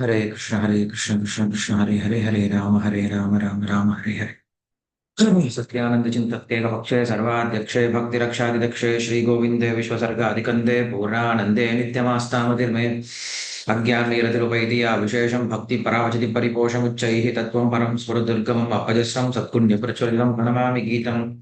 हरे कृष्ण हरे कृष्ण कृष्ण कृष्ण, हरे हरे हरे राम हरे राम राम राम, हरे हरे। सत्यानंद चिंतत्येक पक्षे सर्वाध्यक्षे, भक्तिरक्षादिदक्षे, श्रीगोविन्दे, विश्वसर्गादिकन्दे, पूर्णानन्दे, नित्यमास्तामतिर्मे। अज्ञाननिरतिरुपैति विशेषं भक्तिपरावचति परिपोषमुच्चैः तत्त्वं परं स्फुरदुर्गमम् अपजस्रं सत्कुण्यप्रचुरितं प्रणमामि गीतं।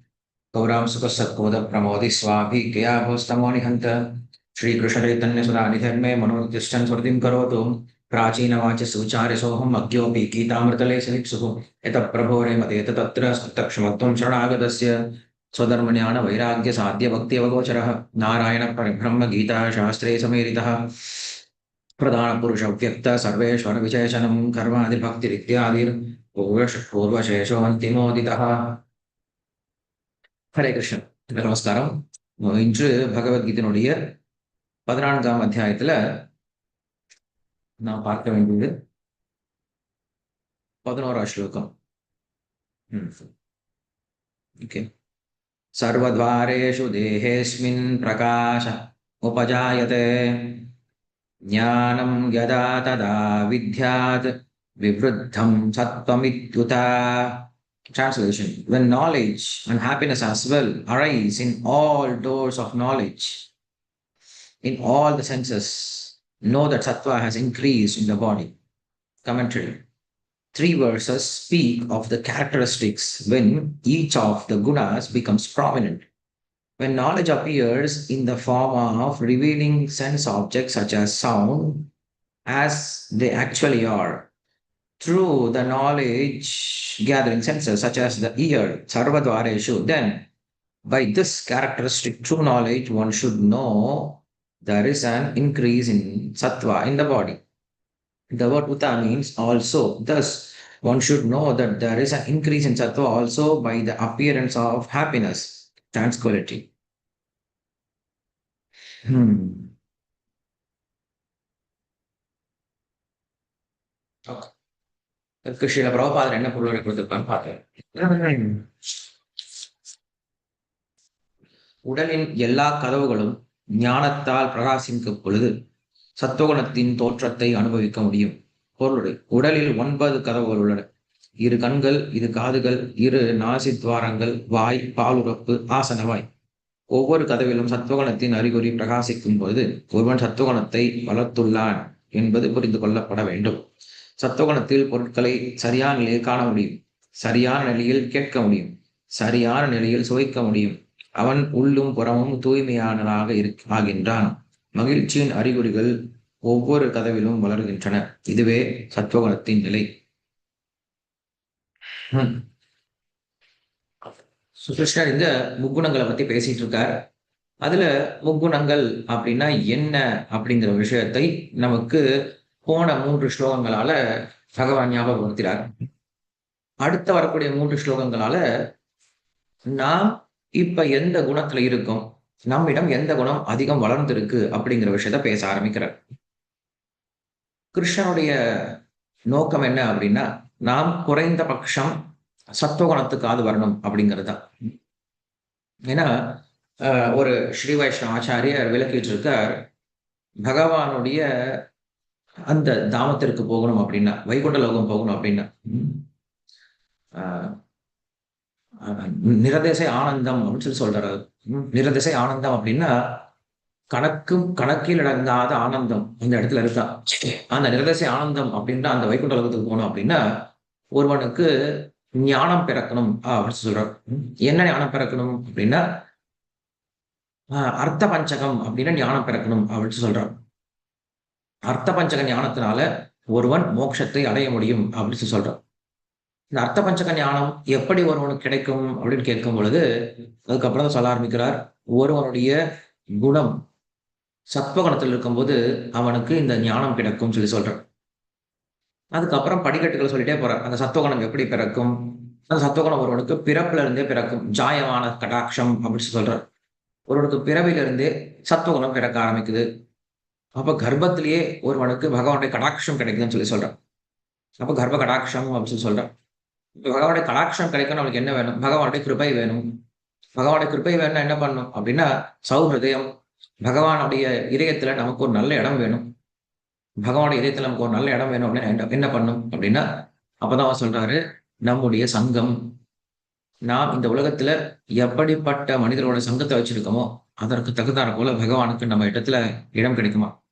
गौरां सुखसत्कोदप्रमोदि स्वाभिज्ञया भोस्तमो निहन्त। श्रीकृष्णचैतन्यसुधानिधर्मे मनोतिष्ठन् स्मृतिं करोतु। प्राचीनवाच सुचार्यसोऽहम् अज्ञोऽपि गीतामृतले सलिप्सुः यतः प्रभोरे मते तत्र सप्तक्षमत्वं शरणागतस्य स्वधर्मज्ञानवैराग्यसाध्यभक्त्यवगोचरः नारायणपरिब्रह्मगीताशास्त्रे समेरितः प्रधानपुरुषव्यक्त सर्वेश्वरविशेषणं कर्मादिभक्तिरित्यादिर्पूर्वश पूर्वशेषोऽन्तिमोदितः ஹரே கிருஷ்ணன் நமஸ்காரம் இன்று பகவத்கீதையினுடைய பதினான்காம் அத்தியாயத்துல நாம் பார்க்க வேண்டியது பதினோரா ஸ்லோகம் ஓகே சர்வத்வாரேஷு தேஹேஸ்மின் பிரகாஷ உபஜாயதே ஞானம் யதா ததா வித்யாத் விவருத்தம் சத்வமித்யுதா Translation When knowledge and happiness as well arise in all doors of knowledge, in all the senses, know that sattva has increased in the body. Commentary Three verses speak of the characteristics when each of the gunas becomes prominent. When knowledge appears in the form of revealing sense objects such as sound, as they actually are, through the knowledge gathering senses such as the ear, sarvadvareshu, then by this characteristic true knowledge, one should know there is an increase in sattva in the body. The word uta means also. Thus, one should know that there is an increase in sattva also by the appearance of happiness, tranquility. Hmm. Okay. இதற்கு பிரபுபாதர் என்ன பொருளுரை கொடுத்திருப்பான்னு பார்த்தேன் உடலின் எல்லா கதவுகளும் ஞானத்தால் பிரகாசிக்கும் பொழுது சத்துவகுணத்தின் தோற்றத்தை அனுபவிக்க முடியும். பொருளுடைய உடலில் ஒன்பது கதவுகள் உள்ளன. இரு கண்கள் இரு காதுகள் இரு நாசி துவாரங்கள் வாய் பாலுறப்பு ஆசனவாய் ஒவ்வொரு கதவிலும் சத்துவகுணத்தின் அறிகுறி பிரகாசிக்கும் பொழுது ஒருவன் சத்துவகுணத்தை வளர்த்துள்ளான் என்பது புரிந்து கொள்ளப்பட வேண்டும். சத்துவகுணத்தில் பொருட்களை சரியான நிலையில் காண முடியும். சரியான நிலையில் கேட்க முடியும். சரியான நிலையில் சுவைக்க முடியும். அவன் உள்ளும் புறமும் தூய்மையானதாக இருக் ஆகின்றான். மகிழ்ச்சியின் அறிகுறிகள் ஒவ்வொரு கதவிலும் வளர்கின்றன. இதுவே சத்வகுணத்தின் நிலை. சுகிருஷ்ணர் இந்த முக்குணங்களை பத்தி பேசிட்டு இருக்கார். அதுல முக்குணங்கள் அப்படின்னா என்ன அப்படிங்கிற விஷயத்தை நமக்கு போன மூன்று ஸ்லோகங்களால பகவான் ஞாபகப்படுத்துகிறார். அடுத்த வரக்கூடிய மூன்று ஸ்லோகங்களால நாம் இப்ப எந்த குணத்துல இருக்கும்? நம்மிடம் எந்த குணம் அதிகம் வளர்ந்திருக்கு அப்படிங்கிற விஷயத்த பேச ஆரம்பிக்கிறார். கிருஷ்ணனுடைய நோக்கம் என்ன அப்படின்னா நாம் குறைந்த பட்சம் சத்துவகுணத்துக்காது வரணும் அப்படிங்கிறது தான் ஏன்னா ஒரு ஸ்ரீ வைஷ்ணவ ஆச்சாரியர் விளக்கிட்டு இருக்கார் பகவானுடைய அந்த தாமத்திற்கு போகணும் அப்படின்னா வைகுண்ட லோகம் போகணும் அப்படின்னா. நிரதிசை ஆனந்தம் அப்படின்னு சொல்லி சொல்றாரு. நிரதிசை ஆனந்தம் அப்படின்னா கணக்கும் கணக்கில் அடங்காத ஆனந்தம் இந்த இடத்துல இருக்கா? அந்த நிரதிசை ஆனந்தம் அப்படின்ற அந்த வைகுண்ட உலகத்துக்கு போகணும் அப்படின்னா ஒருவனுக்கு ஞானம் பிறக்கணும் அப்படின்னு சொல்றாரு. என்ன ஞானம் பிறக்கணும் அப்படின்னா அர்த்த பஞ்சகம் அப்படின்னா ஞானம் பிறக்கணும் அப்படின்னு சொல்றான் அர்த்த பஞ்சக ஞானத்தினால ஒருவன் மோட்சத்தை அடைய முடியும் அப்படின்னு சொல்றான் இந்த அர்த்த பஞ்சக ஞானம் எப்படி ஒருவனுக்கு கிடைக்கும் அப்படின்னு கேட்கும் பொழுது அதுக்கப்புறம் தான் சொல்ல ஆரம்பிக்கிறார். ஒருவனுடைய குணம் சத்வகுணத்தில் இருக்கும்போது அவனுக்கு இந்த ஞானம் கிடைக்கும் சொல்லி சொல்றான் அதுக்கப்புறம் படிக்கட்டுகளை சொல்லிட்டே போறார். அந்த சத்வகுணம் எப்படி பிறக்கும்? அந்த சத்வகுணம் ஒருவனுக்கு பிறப்புல இருந்தே பிறக்கும். ஜாயமான கடாட்சம் அப்படின்னு சொல்றார். ஒருவனுக்கு பிறவிலிருந்தே சத்வகுணம் பிறக்க ஆரம்பிக்குது. அப்ப கர்ப்பத்திலேயே ஒருவனுக்கு பகவானுடைய கடாட்சம் கிடைக்குதுன்னு சொல்லி சொல்றான் அப்ப கர்ப்ப கடாட்சம் அப்படின்னு சொல்லி சொல்றான் பகவானுடைய கடாட்சம் கிடைக்கணும் அவனுக்கு என்ன வேணும்? பகவானுடைய கிருப்பை வேணும். பகவானுடைய கிருப்பை வேணும்னா என்ன பண்ணும் அப்படின்னா சௌஹிருதயம். பகவானுடைய இதயத்துல நமக்கு ஒரு நல்ல இடம் வேணும். பகவானுடைய இதயத்துல நமக்கு ஒரு நல்ல இடம் வேணும் அப்படின்னா என்ன- என்ன பண்ணும் அப்படின்னா அப்பதான் அவர் சொல்றாரு நம்முடைய சங்கம். நாம் இந்த உலகத்துல எப்படிப்பட்ட மனிதரோட சங்கத்தை வச்சிருக்கோமோ அதற்கு தகுந்தாற போல பகவானுக்கு நம்ம இடத்துல இடம் கிடைக்குமா?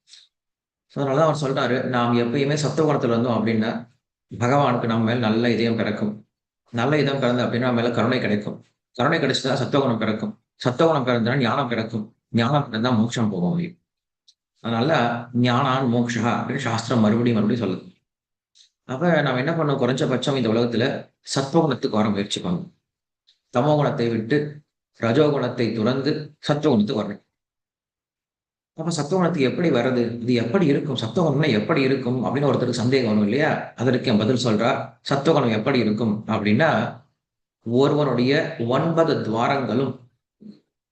ஸோ அதனாலதான் அவர் சொல்றாரு நாம் எப்பயுமே சத்துவகுணத்துல இருந்தோம் அப்படின்னா பகவானுக்கு நம்ம மேல் நல்ல இதயம் பிறக்கும். நல்ல இதயம் பிறந்து அப்படின்னா நம்ம மேல கருணை கிடைக்கும். கருணை கிடைச்சதா சத்துவகுணம் பிறக்கும். சத்துவகுணம் பிறந்தா ஞானம் பிறக்கும். ஞானம் பிறந்தா மோட்சம் போக முடியும் அதனால ஞானான் மோக்ஷா அப்படின்னு சாஸ்திரம் மறுபடியும் மறுபடியும் சொல்லுது. அப்ப நம்ம என்ன பண்ணோம் குறைஞ்சபட்சம் இந்த உலகத்துல சத்வகுணத்துக்கு வர முயற்சி பண்ணணும் தமோகுணத்தை விட்டு ரஜோகுணத்தை துறந்து சத்வகுணத்துக்கு வரணும். அப்ப சத்துவகுணத்துக்கு எப்படி வர்றது? இது எப்படி இருக்கும்? சத்துவகுணம்னா எப்படி இருக்கும்? அப்படின்னு ஒருத்தருக்கு சந்தேகம் வரும் இல்லையா? அதற்கு என் பதில் சொல்றார் சத்துவகுணம் எப்படி இருக்கும்? அப்படின்னா ஒருவனுடைய ஒன்பது துவாரங்களும்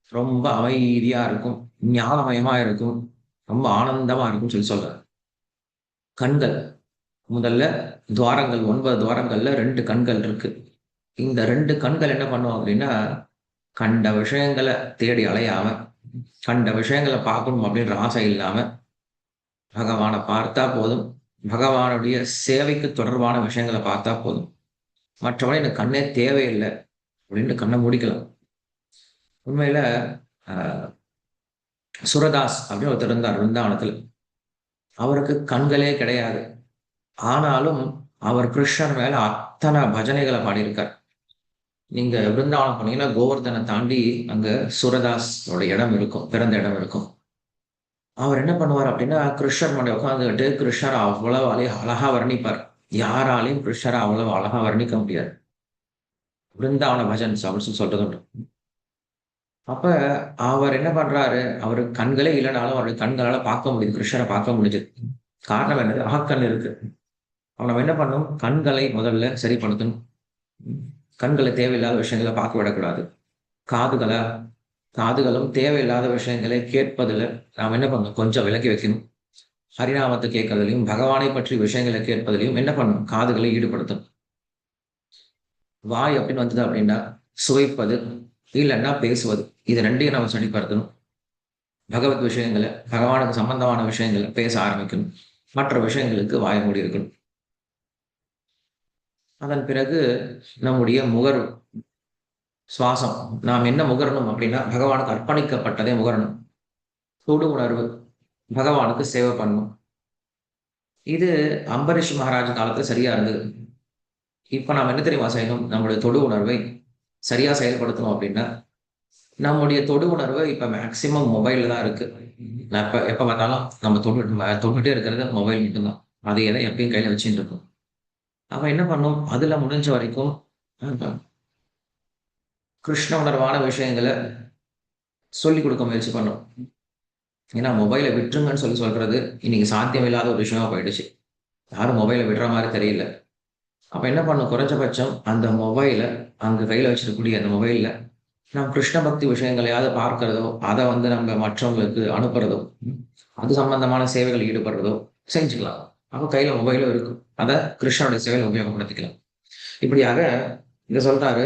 ரொம்ப அமைதியா இருக்கும் ஞானமயமா இருக்கும் ரொம்ப ஆனந்தமா இருக்கும்னு சொல்லி சொல்றார். கண்கள் முதல்ல துவாரங்கள் ஒன்பது துவாரங்கள்ல ரெண்டு கண்கள் இருக்கு. இந்த ரெண்டு கண்கள் என்ன பண்ணுவோம் அப்படின்னா கண்ட விஷயங்களை தேடி அலையாம கண்ட விஷயங்களை பார்க்கணும் அப்படின்ற ஆசை இல்லாம பகவானை பார்த்தா போதும். பகவானுடைய சேவைக்கு தொடர்பான விஷயங்களை பார்த்தா போதும். மற்றபடி எனக்கு கண்ணே தேவையில்லை அப்படின்னு கண்ணை முடிக்கலாம். உண்மையில ஆஹ், சுரதாஸ் அப்படின்னு ஒருத்தர் இருந்தார் விருந்தாவனத்தில் அவருக்கு கண்களே கிடையாது. ஆனாலும் அவர் கிருஷ்ணன் மேல அத்தனை பஜனைகளை பாடியிருக்கார். நீங்க விருந்தாவனம் போனீங்கன்னா கோவர்தனை தாண்டி அங்க சுரதாஸோட இடம் இருக்கும் பிறந்த இடம் இருக்கும். அவர் என்ன பண்ணுவார் அப்படின்னா கிருஷ்ணர் மண்டை உட்காந்துக்கிட்டு கிருஷ்ணர் அவ்வளவு அழகா அழகா வர்ணிப்பார். யாராலையும் கிருஷ்ணரை அவ்வளவு அழகா வர்ணிக்க முடியாது. விருந்தாவன பஜன்ஸ் அப்படின்னு சொல்லி சொல்றது உண்டு. அப்ப அவர் என்ன பண்றாரு? அவரு கண்களே இல்லைனாலும் அவருடைய கண்களால பார்க்க முடியுது கிருஷ்ணரை பார்க்க முடிஞ்சது. காரணம் என்னது? அகக்கண் இருக்கு. அவன் என்ன பண்ணும் கண்களை முதல்ல சரிப்படுத்தணும் கண்களை தேவையில்லாத விஷயங்களை பார்க்க விடக்கூடாது. காதுகளை காதுகளும் தேவையில்லாத விஷயங்களை கேட்பதில் நாம் என்ன பண்ணணும்? கொஞ்சம் விலக்கி வைக்கணும். ஹரிநாமத்தை கேட்கறதுலையும் பகவானை பற்றி விஷயங்களை கேட்பதிலையும் என்ன பண்ணணும்? காதுகளை ஈடுபடுத்தணும். வாய் அப்படின்னு வந்தது அப்படின்னா சுவைப்பது இல்லைன்னா பேசுவது. இது ரெண்டையும் நம்ம சரிப்படுத்தணும். பகவத் விஷயங்களை பகவானுக்கு சம்பந்தமான விஷயங்களை பேச ஆரம்பிக்கணும். மற்ற விஷயங்களுக்கு வாய மூடி இருக்கணும். அதன் பிறகு நம்முடைய முகர் சுவாசம். நாம் என்ன முகரணும் அப்படின்னா பகவானுக்கு அர்ப்பணிக்கப்பட்டதே முகரணும். தொடு உணர்வு. பகவானுக்கு சேவை பண்ணும். இது அம்பரீஷ் மகாராஜ் காலத்துல சரியா இருந்தது. இப்ப நாம் என்ன தெரியுமா செய்யணும்? நம்முடைய தொடு உணர்வை சரியா செயல்படுத்தணும் அப்படின்னா நம்முடைய தொடு உணர்வு இப்ப மேக்சிமம் மொபைல்ல தான் இருக்கு. நான் எப்ப எப்ப பார்த்தாலும் நம்ம தொடு தொட்டுட்டே இருக்கிறது மொபைல் மட்டும்தான். அதை எதை எப்பயும் கையில வச்சுட்டு இருக்கோம். அப்ப என்ன பண்ணும் அதுல முடிஞ்ச வரைக்கும் கிருஷ்ண உணர்வான விஷயங்களை சொல்லி கொடுக்க முயற்சி பண்ணும் ஏன்னா மொபைலை விட்டுருங்கன்னு சொல்லி சொல்றது இன்னைக்கு சாத்தியம் இல்லாத ஒரு விஷயமா போயிடுச்சு. யாரும் மொபைலை விடுற மாதிரி தெரியல. அப்ப என்ன பண்ணும் குறைஞ்சபட்சம் அந்த மொபைலை அங்க கையில வச்சிருக்கக்கூடிய அந்த மொபைல்ல நாம் கிருஷ்ண பக்தி விஷயங்களையாவது பார்க்கறதோ அதை வந்து நம்ம மற்றவங்களுக்கு அனுப்புறதோ அது சம்பந்தமான சேவைகள் ஈடுபடுறதோ செஞ்சுக்கலாம். அப்போ கையில மொபைலும் இருக்கும். அதை கிருஷ்ணனுடைய சேவையில் உபயோகப்படுத்திக்கலாம். இப்படியாக இங்க சொல்றாரு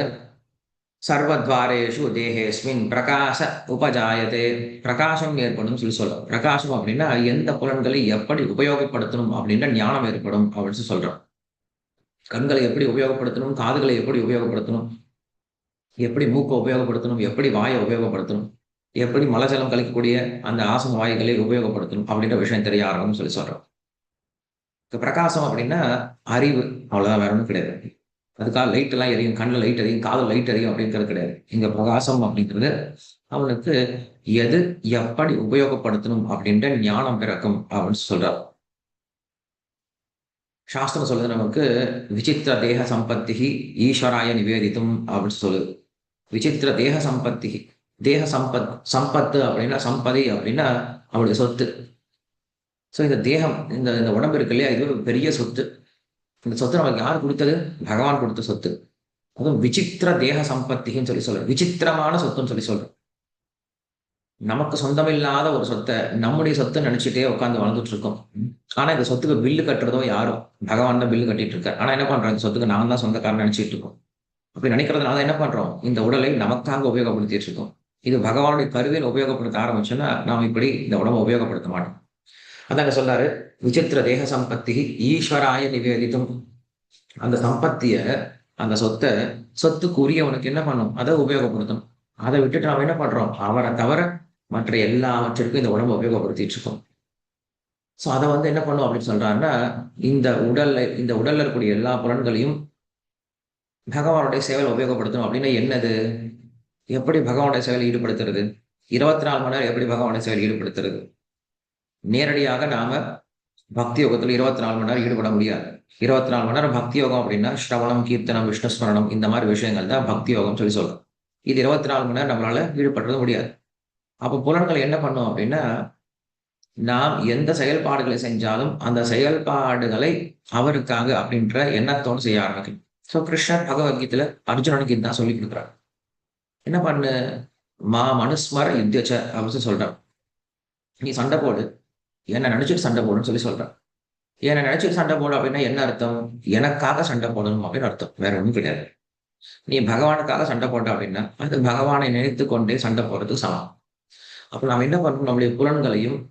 சர்வத்வாரேஷு தேகேஸ்மின் பிரகாச உபஜாயதே பிரகாசம் ஏற்படும் சொல்லி சொல்றோம் பிரகாசம் அப்படின்னா எந்த புலன்களை எப்படி உபயோகப்படுத்தணும் அப்படின்ற ஞானம் ஏற்படும் அப்படின்னு சொல்றோம் கண்களை எப்படி உபயோகப்படுத்தணும் காதுகளை எப்படி உபயோகப்படுத்தணும் எப்படி மூக்கை உபயோகப்படுத்தணும் எப்படி வாயை உபயோகப்படுத்தணும் எப்படி மலஜலம் கழிக்கக்கூடிய அந்த ஆசன வாய்களை உபயோகப்படுத்தணும் அப்படின்ற விஷயம் தெரிய ஆரம்பம் சொல்லி சொல்றோம் இப்போ பிரகாசம் அப்படின்னா அறிவு. அவ்வளோதான் வேற ஒன்றும் கிடையாது. அதுக்காக லைட் எல்லாம் எரியும் கண்ணில் லைட் எரியும் காதல் லைட் எரியும் அப்படிங்கிறது கிடையாது. இங்க பிரகாசம் அப்படிங்கிறது அவனுக்கு எது எப்படி உபயோகப்படுத்தணும் அப்படின்ற ஞானம் பிறக்கும் அப்படின்னு சொல்றார். சாஸ்திரம் சொல்லுது நமக்கு விசித்திர தேக சம்பத்தி ஈஸ்வராய நிவேதித்தும் அப்படின்னு சொல்லுது. விசித்திர தேக சம்பத்தி தேக சம்பத் சம்பத்து அப்படின்னா சம்பதி அப்படின்னா அவளுடைய சொத்து. ஸோ இந்த தேகம் இந்த இந்த உடம்பு இருக்கு இல்லையா? இது ஒரு பெரிய சொத்து. இந்த சொத்து நமக்கு யார் கொடுத்தது? பகவான் கொடுத்த சொத்து. அதுவும் விசித்திர தேக சம்பத்தின்னு சொல்லி சொல்றோம் விசித்திரமான சொத்துன்னு சொல்லி சொல்றோம் நமக்கு சொந்தமில்லாத ஒரு சொத்தை நம்முடைய சொத்தை நினைச்சிட்டே உட்காந்து வாழ்ந்துட்டு இருக்கோம் ஆனா இந்த சொத்துக்கு பில்லு கட்டுறதோ யாரும் பகவான் தான் பில்லு கட்டிட்டு இருக்காரு ஆனா என்ன பண்றோம்? இந்த சொத்துக்கு நான் தான் சொந்தக்காரன் நினைச்சிட்டு இருக்கோம் அப்படி நினைக்கிறதுனால என்ன பண்றோம்? இந்த உடலை நமக்காக உபயோகப்படுத்திட்டு இருக்கோம் இது பகவானுடைய கருவியில் உபயோகப்படுத்த ஆரம்பிச்சோன்னா நாம் இப்படி இந்த உடம்பை உபயோகப்படுத்த மாட்டோம். அதாங்க சொல்றாரு விசித்திர தேக சம்பத்தி ஈஸ்வராய நிவேதித்தும் அந்த சம்பத்திய அந்த சொத்தை சொத்துக்கு உரியவனுக்கு என்ன பண்ணும்? அதை உபயோகப்படுத்தணும் அதை விட்டுட்டு நாம என்ன பண்றோம்? அவரை தவிர மற்ற எல்லாவற்றிற்கும் இந்த உடம்பை உபயோகப்படுத்திட்டு இருக்கோம். ஸோ அதை வந்து என்ன பண்ணும் அப்படின்னு சொல்றாருன்னா இந்த உடல்ல இந்த உடல்ல இருக்கக்கூடிய எல்லா புலன்களையும் பகவானுடைய சேவையில் உபயோகப்படுத்தணும். அப்படின்னா என்னது? எப்படி பகவானுடைய சேவையில் ஈடுபடுத்துறது? இருபத்தி நாலு மணி நேரம் எப்படி பகவானுடைய சேவையில் ஈடுபடுத்துறது? நேரடியாக நாம பக்தி யோகத்தில் இருபத்தி நாலு மணி நேரம் ஈடுபட முடியாது. இருபத்தி நாலு மணி நேரம் பக்தி யோகம் அப்படின்னா ஸ்ரவணம் கீர்த்தனம் விஷ்ணு ஸ்மரணம் இந்த மாதிரி விஷயங்கள் தான் பக்தி யோகம் சொல்லி சொல்றோம். இது இருபத்தி நாலு மணி நேரம் நம்மளால ஈடுபடுறது முடியாது. அப்போ புலன்கள் என்ன பண்ணும் அப்படின்னா நாம் எந்த செயல்பாடுகளை செஞ்சாலும் அந்த செயல்பாடுகளை அவருக்காக அப்படின்ற எண்ணத்தோடு செய்ய ஆரம்பிக்கும். ஸோ கிருஷ்ணர் பகவத்கீதையில அர்ஜுனனுக்கு இதுதான் சொல்லி கொடுக்குறாரு. என்ன பண்ணு? மா மனுஸ்மர யுத்தச்ச அப்படின்னு சொல்றான் நீ சண்டை போடு. என்னை நினைச்சிட்டு சண்டை போடுன்னு சொல்லி சொல்றேன். என்னை நினைச்சிட்டு சண்டை போடும் அப்படின்னா என்ன அர்த்தம்? எனக்காக சண்டை போடணும் அப்படின்னு அர்த்தம். வேற ஒன்றும் கிடையாது. நீ பகவானுக்காக சண்டை போட்ட அப்படின்னா அது பகவானை நினைத்து கொண்டே சண்டை போடுறதுக்கு சமம். அப்ப நாம் என்ன பண்ணணும்? நம்முடைய புலன்களையும்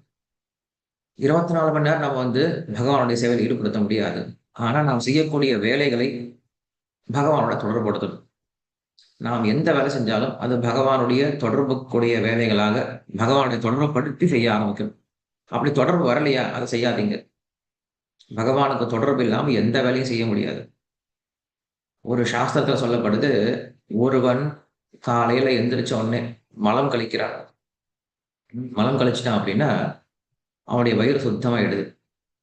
இருபத்தி நாலு மணி நேரம் நம்ம வந்து பகவானுடைய சேவையில் ஈடுபடுத்த முடியாது. ஆனா நாம் செய்யக்கூடிய வேலைகளை பகவானோட தொடர்புபடுத்தணும். நாம் எந்த வேலை செஞ்சாலும் அது பகவானுடைய தொடர்புக்குடைய வேலைகளாக பகவானுடைய தொடர்புப்படுத்தி செய்ய ஆரம்பிக்கணும். அப்படி தொடர்பு வரலையா? அதை செய்யாதீங்க. பகவானுக்கு தொடர்பு இல்லாமல் எந்த வேலையும் செய்ய முடியாது. ஒரு சாஸ்திரத்தில் சொல்லப்படுது ஒருவன் காலையில எந்திரிச்ச உடனே மலம் கழிக்கிறான். மலம் கழிச்சிட்டான் அப்படின்னா அவனுடைய வயிறு சுத்தமாயிடுது.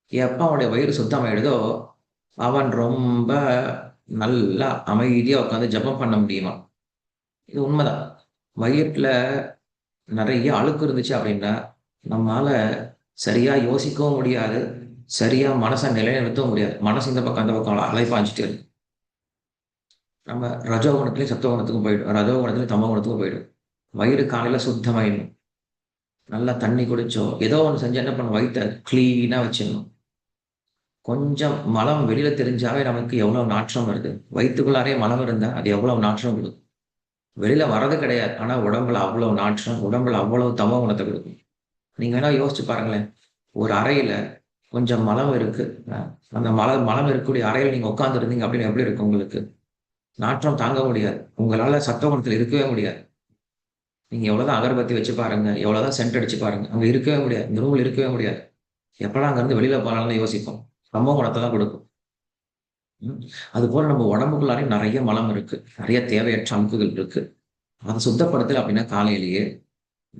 எப்ப அவனுடைய வயிறு சுத்தமாயிடுதோ அவன் ரொம்ப நல்லா அமைதியா உட்காந்து ஜபம் பண்ண முடியுமா? இது உண்மைதான். வயிற்றுல நிறைய அழுக்கு இருந்துச்சு அப்படின்னா நம்மளால சரியா யோசிக்கவும் முடியாது சரியா மனசை நிலைநிறுத்தவும் முடியாது. மனசு இந்த பக்கம் அந்த பக்கம் அலைப்பாஞ்சிட்டு இருக்கு. நம்ம ரஜோகுணத்துலயும் சத்துவகுணத்துக்கும் போயிடும். ரஜோகுணத்துலயும் தமோகுணத்துக்கும் போயிடும். வயிறு காலையில சுத்தமாயிடும். நல்லா தண்ணி குடிச்சோ ஏதோ ஒன்று செஞ்சு என்ன பண்ண வயிற்ற கிளீனா வச்சிடணும். கொஞ்சம் மலம் வெளியில தெரிஞ்சாவே நமக்கு எவ்வளவு நாற்றம் வருது. வயிற்றுக்குள்ளாரே மலம் இருந்தா அது எவ்வளவு நாற்றம் கொடுக்கும். வெளியில வர்றது கிடையாது. ஆனா உடம்புல அவ்வளவு நாற்றம் உடம்புல அவ்வளவு தமோ குணத்தை கொடுக்கும். நீங்க வேணா யோசிச்சு பாருங்களேன். ஒரு அறையில கொஞ்சம் மலம் இருக்கு. அந்த மலம் மலம் இருக்கக்கூடிய அறையில் நீங்க உட்காந்துருந்தீங்க அப்படின்னு எப்படி இருக்கு உங்களுக்கு? நாற்றம் தாங்க முடியாது. உங்களால சத்தகுணத்தில் இருக்கவே முடியாது. நீங்க எவ்வளவுதான் அகர்பத்தி வச்சு பாருங்க எவ்வளவுதான் சென்ட் அடிச்சு பாருங்க அங்க இருக்கவே முடியாது. இந்த ரூம்ல இருக்கவே முடியாது. எப்படா அங்க இருந்து வெளியில போனாலும் யோசிப்போம். ரொம்ப குணத்தை தான் கொடுக்கும். அது போல நம்ம உடம்புக்குள்ளாரையும் நிறைய மலம் இருக்கு. நிறைய தேவையற்ற அமுக்குகள் இருக்கு. அதை சுத்தப்படுத்தல அப்படின்னா காலையிலேயே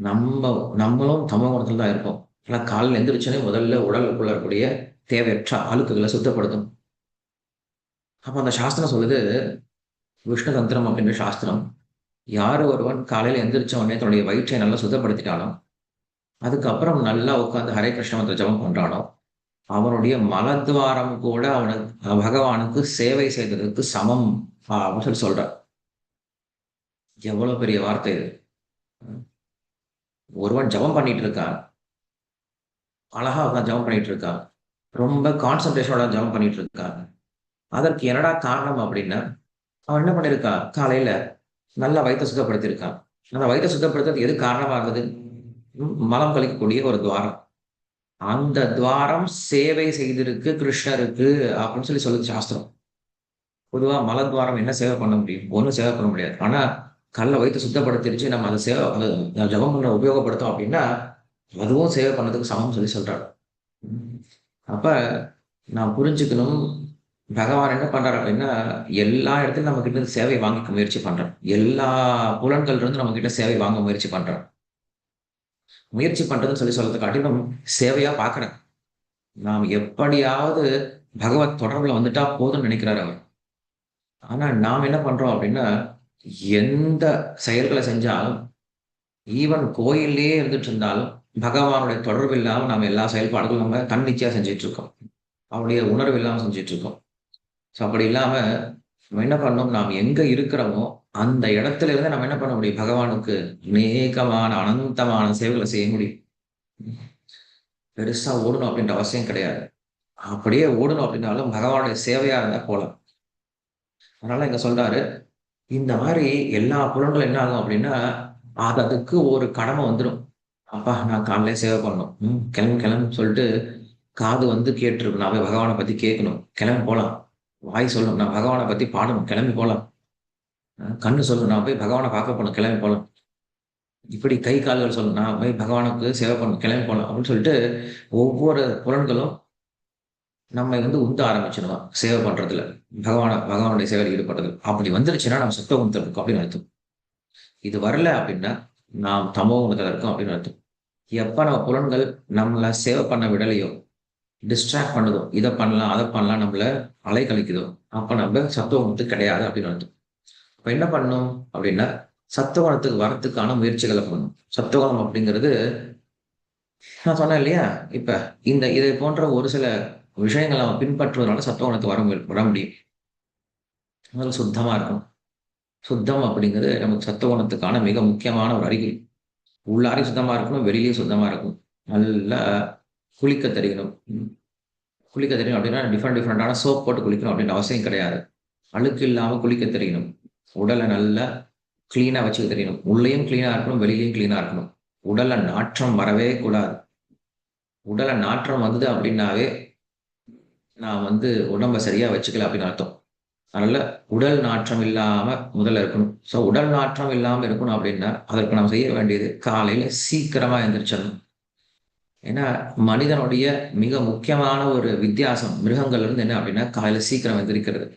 நம்ம நம்மளும் தமிழ் குணத்தில் தான் இருப்போம் ஆனால் காலையில் எந்திரிச்சோன்னே முதல்ல உடலுக்குள்ள இருக்கக்கூடிய தேவையற்ற அழுக்குகளை சுத்தப்படுத்தும் அப்போ அந்த சாஸ்திரம் சொல்லுது விஷ்ணு தந்திரம் அப்படின்ற சாஸ்திரம். யார் ஒருவன் காலையில் எந்திரிச்ச உடனே தன்னுடைய வயிற்றை நல்லா சுத்தப்படுத்திட்டாலும் அதுக்கப்புறம் நல்லா உட்காந்து ஹரே கிருஷ்ண ஜபம் பண்ணுறானோ அவனுடைய மலத்வாரம் கூட அவனுக்கு பகவானுக்கு சேவை செய்ததற்கு சமம். அப்படின்னு சொல்லி சொல்கிறான் எவ்வளோ பெரிய வார்த்தை இது. ஒருவன் ஜபம் பண்ணிட்டு இருக்கான் அழகா உட்காந்து ஜபம் பண்ணிட்டு இருக்கான் ரொம்ப கான்சன்ட்ரேஷனோட ஜபம் பண்ணிட்டு இருக்கான் அதற்கு என்னடா காரணம் அப்படின்னா அவன் என்ன பண்ணிருக்கான் காலையில நல்லா வயிற்ற சுத்தப்படுத்தியிருக்கான் அந்த வயிற்ற சுத்தப்படுத்துறது எது காரணமாகுது? மலம் கழிக்கக்கூடிய ஒரு துவாரம். அந்த துவாரம் சேவை செய்திருக்கு கிருஷ்ணருக்கு அப்படின்னு சொல்லி சொல்லுது சாஸ்திரம். பொதுவாக மலத்வாரம் என்ன சேவை பண்ண முடியும்? ஒன்றும் சேவை பண்ண முடியாது. ஆனால் கல்லை வைத்து சுத்தப்படுத்திருச்சு நம்ம அதை சேவை அந்த ஜபம் பண்ண உபயோகப்படுத்தோம் அப்படின்னா அதுவும் சேவை பண்ணதுக்கு சமம் சொல்லி சொல்றாரு. அப்ப நான் புரிஞ்சுக்கணும் பகவான் என்ன பண்றாரு அப்படின்னா எல்லா இடத்துலையும் நம்ம கிட்ட சேவை வாங்கிக்க முயற்சி பண்றோம் எல்லா புலன்கள் இருந்து நம்ம கிட்ட சேவை வாங்க முயற்சி பண்றோம் முயற்சி பண்றதுன்னு சொல்லி சொல்றது காட்டிலும் சேவையா பார்க்குறேன். நாம் எப்படியாவது பகவத் தொடர்புல வந்துட்டா போதும்னு நினைக்கிறாரு அவர். ஆனா நாம் என்ன பண்றோம் அப்படின்னா எந்த செயல்களை செஞ்சாலும் ஈவன் கோயிலே இருந்துட்டு இருந்தாலும் பகவானுடைய தொடர்பு இல்லாமல் நம்ம எல்லா செயல்பாடுகளும் நம்ம தன்னிச்சையாக செஞ்சுட்டு இருக்கோம். அவருடைய உணர்வு இல்லாமல் செஞ்சுட்டு இருக்கோம். ஸோ அப்படி இல்லாமல் நம்ம என்ன பண்ணோம்? நாம் எங்க இருக்கிறோமோ அந்த இடத்துல இருந்து நம்ம என்ன பண்ண முடியும்? பகவானுக்கு அநேகமான அனந்தமான சேவைகளை செய்ய முடியும். பெருசா ஓடணும் அப்படின்ற அவசியம் கிடையாது. அப்படியே ஓடணும் அப்படின்னாலும் பகவானுடைய சேவையா இருந்தா போலாம். அதனால இங்க சொல்றாரு இந்த மாதிரி எல்லா புலன்களும் என்ன ஆகும் அப்படின்னா அது அதுக்கு ஒரு கடமை வந்துடும் அப்பா நான் காலையில சேவை பண்ணணும். ம் கிளம்பு கிளம்பு சொல்லிட்டு காது வந்து கேட்டுருக்கணும். நான் போய் பகவானை பத்தி கேட்கணும். கிளம்பி போகலாம் வாய் சொல்லணும். நான் பகவானை பத்தி பாடணும். கிளம்பி போகலாம் கண்ணு சொல்லணும். நான் போய் பகவானை பார்க்க போகணும் கிளம்பி போகலாம் இப்படி கை கால்கள் சொல்லணும். நான் போய் பகவானுக்கு சேவை பண்ணணும். கிளம்பி போகலாம் அப்படின்னு சொல்லிட்டு ஒவ்வொரு புலன்களும் நம்ம வந்து உந்த ஆரம்பிச்சிடுவோம் சேவை பண்றதுல. பகவான பகவானுடைய சேவையில் ஈடுபடுறது அப்படி வந்துருச்சுன்னா நம்ம சத்துவகுணத்தில் இருக்கோம் அப்படின்னு அர்த்தம். இது வரல அப்படின்னா நாம் தமோ குணத்தில் இருக்கோம் அப்படின்னு அர்த்தம். எப்ப நம்ம புலன்கள் நம்மளை சேவை பண்ண விடலையோ டிஸ்ட்ராக்ட் பண்ணுதோ இதை பண்ணலாம் அதை பண்ணலாம் நம்மளை அலை கழிக்குதோ அப்ப நம்ம சத்துவகுணத்துக்கு கிடையாது அப்படின்னு அர்த்தம். இப்போ என்ன பண்ணணும் அப்படின்னா சத்துவகுணத்துக்கு வரத்துக்கான முயற்சிகளை பண்ணணும். சத்துவகுணம் அப்படிங்கிறது நான் சொன்னேன் இல்லையா? இப்ப இந்த இதை போன்ற ஒரு சில விஷயங்களை நம்ம பின்பற்றுவதனால சத்துவகுணத்துக்கு வர முடியும் வர முடியும். முதல்ல சுத்தமாக இருக்கும் சுத்தம் அப்படிங்கிறது நமக்கு சத்துவகுணத்துக்கான மிக முக்கியமான ஒரு அறிகுறி. உள்ளாரையும் சுத்தமாக இருக்கணும் வெளியிலையும் சுத்தமாக இருக்கும் நல்லா குளிக்க தெரியணும் குளிக்க தெரியணும் அப்படின்னா டிஃப்ரெண்ட் டிஃப்ரெண்டான சோப் போட்டு குளிக்கணும் அப்படின்ற அவசியம் கிடையாது. அழுக்கு இல்லாமல் குளிக்க தெரியணும் உடலை நல்லா க்ளீனாக வச்சுக்க தெரியணும் உள்ளேயும் க்ளீனாக இருக்கணும் வெளியிலையும் க்ளீனாக இருக்கணும். உடலை நாற்றம் வரவே கூடாது. உடலை நாற்றம் வந்தது அப்படின்னாவே நான் வந்து உடம்ப சரியா வச்சுக்கல அப்படின்னு அர்த்தம். அதனால உடல் நாற்றம் இல்லாம முதல்ல இருக்கணும். ஸோ உடல் நாற்றம் இல்லாம இருக்கணும் அப்படின்னா அதற்கு நாம் செய்ய வேண்டியது காலையில சீக்கிரமா எந்திரிச்சிடணும். ஏன்னா மனிதனுடைய மிக முக்கியமான ஒரு வித்தியாசம் மிருகங்கள்ல இருந்து என்ன அப்படின்னா காலையில சீக்கிரம் எந்திரிக்கிறது.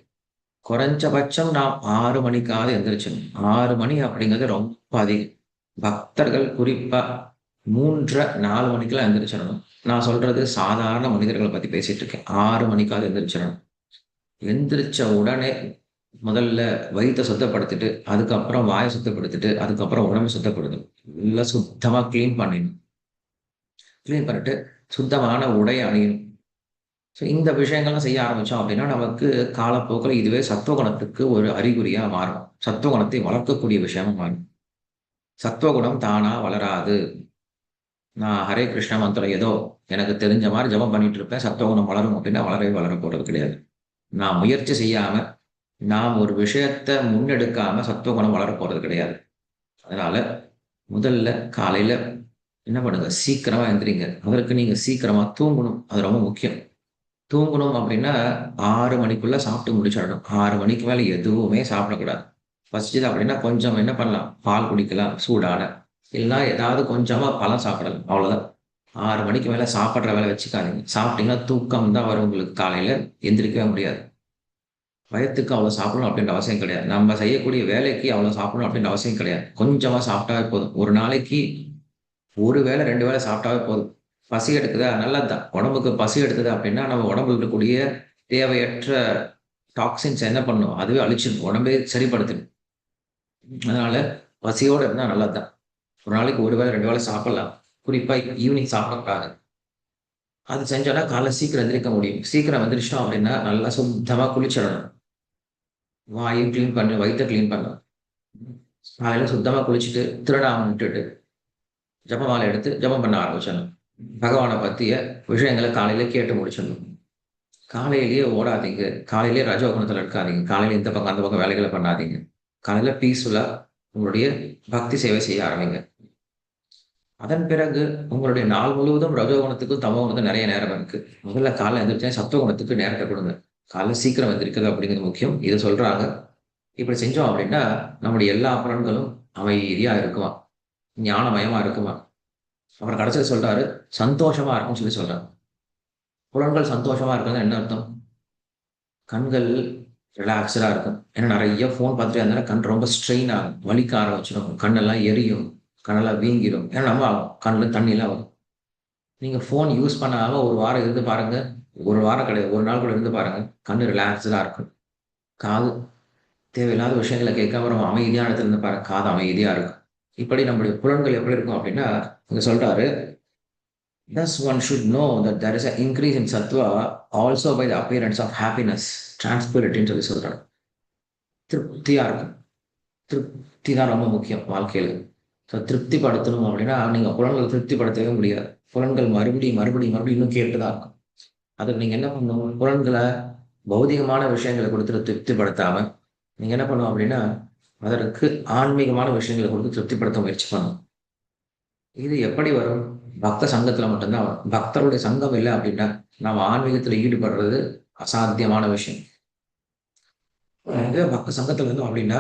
குறைஞ்சபட்சம் நாம் ஆறு மணிக்காவது எந்திரிச்சிடணும். ஆறு மணி அப்படிங்கிறது ரொம்ப அதிகம். பக்தர்கள் குறிப்பா மூன்றரை நாலு மணிக்கெல்லாம் எந்திரிச்சிடணும். நான் சொல்றது சாதாரண மனிதர்களை பத்தி பேசிட்டு இருக்கேன். ஆறு மணிக்காவது எந்திரிச்சிடணும். எந்திரிச்ச உடனே முதல்ல வயிற்றை சுத்தப்படுத்திட்டு அதுக்கப்புறம் வாயை சுத்தப்படுத்திட்டு அதுக்கப்புறம் உடம்பு சுத்தப்படுத்தணும். எல்லாம் சுத்தமா க்ளீன் பண்ணிடணும். க்ளீன் பண்ணிட்டு சுத்தமான உடை அணியணும். ஸோ இந்த விஷயங்கள்லாம் செய்ய ஆரம்பிச்சோம் அப்படின்னா நமக்கு காலப்போக்கில் இதுவே சத்துவகுணத்துக்கு ஒரு அறிகுறியா மாறும். சத்துவகுணத்தை வளர்க்கக்கூடிய விஷயமா மாறும். சத்துவகுணம் தானா வளராது. நான் ஹரே கிருஷ்ண மந்திரம் ஏதோ எனக்கு தெரிஞ்ச மாதிரி ஜபம் பண்ணிட்டு இருப்பேன் சத்துவகுணம் வளரும் அப்படின்னா வளரவே வளர போறது கிடையாது. நான் முயற்சி செய்யாம நாம் ஒரு விஷயத்த முன்னெடுக்காம சத்துவகுணம் வளர போறது கிடையாது. அதனால முதல்ல காலையில என்ன பண்ணுங்க? சீக்கிரமா எந்திரிங்க. அதற்கு நீங்க சீக்கிரமா தூங்கணும். அது ரொம்ப முக்கியம். தூங்கணும் அப்படின்னா ஆறு மணிக்குள்ள சாப்பிட்டு முடிச்சிடணும். ஆறு மணிக்கு மேலே எதுவுமே சாப்பிடக்கூடாது. பசிச்சது அப்படின்னா கொஞ்சம் என்ன பண்ணலாம்? பால் குடிக்கலாம். சூடான இல்லைன்னா ஏதாவது கொஞ்சமாக பழம் சாப்பிடலாம் அவ்வளோதான் ஆறு மணிக்கு மேலே சாப்பிட்ற வேலை வச்சுக்காதீங்க. சாப்பிட்டீங்கன்னா தூக்கம் தான் வரும் உங்களுக்கு காலையில். எந்திரிக்கவே முடியாது. வயத்துக்கு அவ்வளோ சாப்பிடணும் அப்படின்ற அவசியம் கிடையாது. நம்ம செய்யக்கூடிய வேலைக்கு அவ்வளோ சாப்பிடணும் அப்படின்ற அவசியம் கிடையாது. கொஞ்சமாக சாப்பிட்டாவே போதும். ஒரு நாளைக்கு ஒரு வேளை ரெண்டு வேளை சாப்பிட்டாவே போதும். பசி எடுக்குதா? நல்லது தான் உடம்புக்கு பசி எடுக்குது அப்படின்னா நம்ம உடம்புல இருக்கக்கூடிய தேவையற்ற டாக்ஸின்ஸ் என்ன பண்ணும் அதுவே அழிச்சிடும். உடம்பே சரிப்படுத்திடும். அதனால இருந்தால் நல்லது தான் ஒரு நாளைக்கு ஒரு வேளை ரெண்டு வேளை சாப்பிடலாம். குறிப்பா ஈவினிங் சாப்பிடக்கூடாது. அது செஞ்சோன்னா காலைல சீக்கிரம் எந்திரிக்க முடியும். சீக்கிரம் எந்திரிச்சிட்டோம் அப்படின்னா நல்லா சுத்தமாக குளிச்சிடணும். வாயும் க்ளீன் பண்ணு வயிற்ற க்ளீன் பண்ணணும் காலையில் சுத்தமாக குளிச்சுட்டு திருடாமல் விட்டுட்டு ஜபமாலை எடுத்து ஜபம் பண்ண ஆரம்பிச்சிடணும். பகவானை பற்றிய விஷயங்களை காலையில கேட்டு முடிச்சிடணும். காலையிலேயே ஓடாதீங்க. காலையிலேயே ரஜோகுணத்துல இருக்காதீங்க. காலையில இந்த பக்கம் அந்த பக்கம் வேலைகளை பண்ணாதீங்க. காலையில பீஸ்ஃபுல்லாக உங்களுடைய பக்தி சேவை செய்ய ஆரம்பிங்க. அதன் பிறகு உங்களுடைய நாள் முழுவதும் ரஜோகுணத்துக்கும் தமோ குணத்துக்கும் நிறைய நேரம் இருக்கு. முதல்ல காலைல எந்திரிச்சா சத்துவகுணத்துக்கு நேரத்தை கொடுங்க. காலைல சீக்கிரம் வந்திருக்குது அப்படிங்கிறது முக்கியம். இதை சொல்றாங்க. இப்படி செஞ்சோம் அப்படின்னா நம்முடைய எல்லா பலன்களும் அமைதியா இருக்குமா? ஞானமயமா இருக்குமா? அவர் கடைசியில் சொல்றாரு சந்தோஷமா இருக்கும்னு சொல்லி சொல்றாரு புலன்கள் சந்தோஷமா இருக்கிறது என்ன அர்த்தம்? கண்கள் ரிலாக்ஸ்டா இருக்கும். ஏன்னா நிறைய ஃபோன் பார்த்துட்டு இருந்தாலும் கண் ரொம்ப ஸ்ட்ரெயின் ஆகும். வலிக்க ஆரம்பிச்சிடும். கண்ணெல்லாம் எரியும். கண்ணெல்லாம் வீங்கிடும். ஏன்னா நம்ம ஆகும் கண்ணில் தண்ணியெலாம் வரும். நீங்கள் ஃபோன் யூஸ் பண்ணாமல் ஒரு வாரம் இருந்து பாருங்கள் ஒரு வாரம் கிடையாது. ஒரு நாள் கூட இருந்து பாருங்கள் கண் ரிலாக்ஸ்டாக இருக்கும். காது தேவையில்லாத விஷயங்களை கேட்காம ரொம்ப அமைதியான இடத்துல இருந்து பாருங்க. காது அமைதியாக இருக்கும். இப்படி நம்முடைய புலன்கள் எப்படி இருக்கும் அப்படின்னா இங்கே சொல்கிறாரு Thus, one should know that there is an increase in sattva also by the appearance of happiness, tranquility சொல்லி சொல்கிறாங்க திருப்தியாக இருக்கும். திருப்தி தான் ரொம்ப முக்கியம் வாழ்க்கையில். ஸோ திருப்திப்படுத்தணும் அப்படின்னா நீங்கள் புலன்களை திருப்திப்படுத்தவே முடியாது. புலன்கள் மறுபடியும் மறுபடியும் மறுபடியும் இன்னும் கேட்டுதான் இருக்கும் அதுக்கு நீங்கள் என்ன பண்ணணும்? புலன்களை பௌதிகமான விஷயங்களை கொடுத்து திருப்திப்படுத்தாமல் நீங்கள் என்ன பண்ணணும் அப்படின்னா அதற்கு ஆன்மீகமான விஷயங்களை கொடுத்து திருப்திப்படுத்த முயற்சி பண்ணணும். இது எப்படி வரும்? பக்த சங்கத்தில் மட்டும்தான் வரும். பக்தருடைய சங்கம் இல்லை அப்படின்னா நம்ம ஆன்மீகத்தில் ஈடுபடுறது அசாத்தியமான விஷயம். பக்த சங்கத்தில் இருந்தோம் அப்படின்னா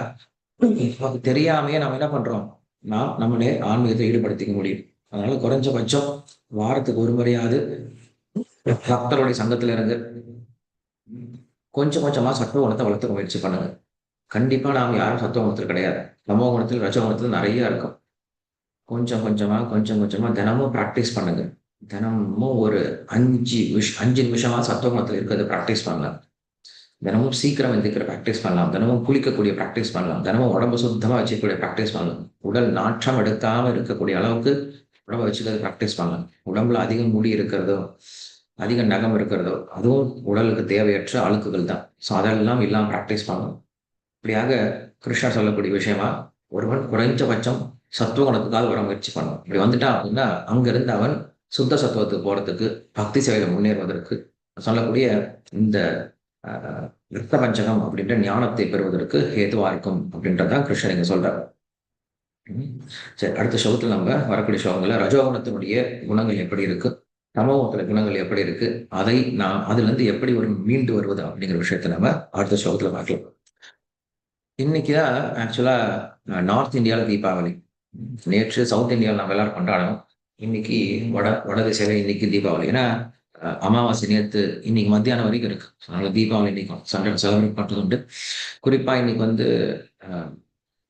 நமக்கு தெரியாமையே நம்ம என்ன பண்ணுறோம் நாம் நம்மளே ஆன்மீகத்தை ஈடுபடுத்திக்க முடியும். அதனால குறைஞ்சபட்சம் வாரத்துக்கு ஒரு முறையாவது பக்தருடைய சங்கத்துல இருந்து கொஞ்சம் கொஞ்சமா சத்துவ குணத்தை வளர்த்துக்க முயற்சி பண்ணுங்க. கண்டிப்பா நாம் யாரும் சத்துவ குணத்தில் கிடையாது. தமோ குணத்தில் ரஜ குணத்தில் நிறைய இருக்கும். கொஞ்சம் கொஞ்சமா கொஞ்சம் கொஞ்சமா தினமும் ப்ராக்டிஸ் பண்ணுங்க. தினமும் ஒரு அஞ்சு விஷ் அஞ்சு நிமிஷமா சத்துவ குணத்தில் இருக்கிறத ப்ராக்டிஸ் பண்ணலாம். தினமும் சீக்கிரம் எந்திக்கிற ப்ராக்டிஸ் பண்ணலாம். தினமும் குளிக்கக்கூடிய ப்ராக்டிஸ் பண்ணலாம். தினமும் உடம்பு சுத்தமாக வச்சுக்கக்கூடிய ப்ராக்டிஸ் பண்ணலாம். உடல் நாற்றம் எடுக்காமல் இருக்கக்கூடிய அளவுக்கு உடம்பை வச்சுக்கிறது ப்ராக்டிஸ் பண்ணலாம். உடம்புல அதிகம் முடி இருக்கிறதோ அதிக நகம் இருக்கிறதோ அதுவும் உடலுக்கு தேவையற்ற அழுக்குகள் தான். ஸோ அதெல்லாம் இல்லாமல் ப்ராக்டிஸ் பண்ணணும். இப்படியாக கிருஷ்ணா சொல்லக்கூடிய விஷயமா ஒருவன் குறைஞ்சபட்சம் சத்துவ குணத்துக்காக வர முயற்சி பண்ணணும். இப்படி வந்துட்டான் அப்படின்னா அங்கிருந்து அவன் சுத்த சத்துவத்துக்கு போகிறதுக்கு பக்தி சேவையில் முன்னேறுவதற்கு சொல்லக்கூடிய இந்த ரத்த அப்படின்ற ஞானத்தை பெறுவதற்கு ஹேதுவா இருக்கும் அப்படின்றதான் கிருஷ்ணன் இங்க சொல்கிறார் சரி அடுத்த ஸ்லோகத்தில் நம்ம வரக்கூடிய சோகங்களில் ரஜோகுணத்தினுடைய குணங்கள் எப்படி இருக்கு தமோகுணத்துல குணங்கள் எப்படி இருக்கு அதை நான் அதுல இருந்து எப்படி ஒரு மீண்டு வருவது அப்படிங்கிற விஷயத்த நம்ம அடுத்த ஸ்லோகத்துல பார்க்கலாம். இன்னைக்கு தான் ஆக்சுவலா நார்த் இந்தியாவில் தீபாவளி. நேற்று சவுத் இந்தியாவில் நம்ம எல்லாரும் கொண்டாடணும் இன்னைக்கு வட வட திசையில இன்னைக்கு தீபாவளி. ஏன்னா அமாவாசை நேற்று இன்னைக்கு மத்தியானம் வரைக்கும் இருக்கு. அதனால தீபாவளி இன்னைக்கு சண்டை செலிப்ரேட் பண்றது உண்டு குறிப்பா இன்னைக்கு வந்து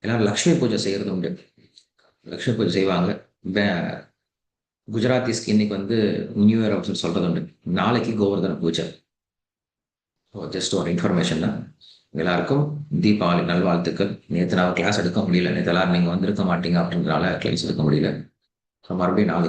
எல்லாரும் லக்ஷ்மி பூஜை செய்யறது உண்டு லக்ஷ்மி பூஜை செய்வாங்க. குஜராத்திஸ்க்கு இன்னைக்கு வந்து நியூ இயர் அப்படின்னு சொல்றது உண்டு நாளைக்கு கோவர்தன பூஜை. ஜஸ்ட் ஒரு இன்ஃபர்மேஷன் தான். எல்லாருக்கும் தீபாவளி நல்வாழ்த்துக்கள். நேற்று நான் கிளாஸ் எடுக்க முடியல. நேற்று எல்லாரும் நீங்கள் வந்திருக்க மாட்டீங்க அப்படின்றனால கிளாஸ் எடுக்க முடியல. ஸோ மறுபடியும் நாளைக்கு